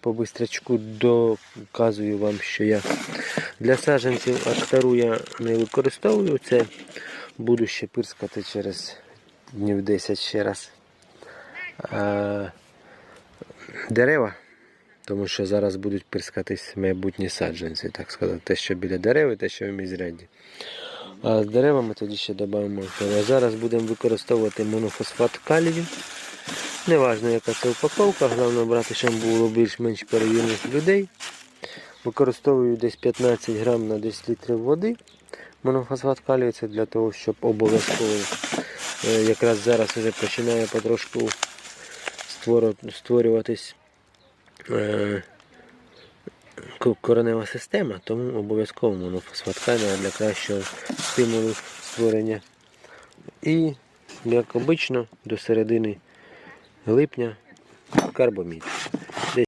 по бистрячку доказую вам, що я для саджанців актару я не використовую. Це буду ще пирскати через днів 10 ще раз. А, дерева, тому що зараз будуть пирскатись майбутні саджанці, так сказати, те, що біля дерев і те, що в міжряді. А з деревами тоді ще додамо. Зараз будемо використовувати монофосфат калію. Неважно, яка це упаковка, головне брати, щоб було більш-менш перевірених людей. Використовую десь 15 грам на 10 літрів води. Монофосфат калію це для того, щоб обов'язково е, якраз зараз вже починає потрошку створюватись е, коренева система, тому обов'язково монофосфат калію для кращого стимулу створення. І, як обично, до середини липня карбомід.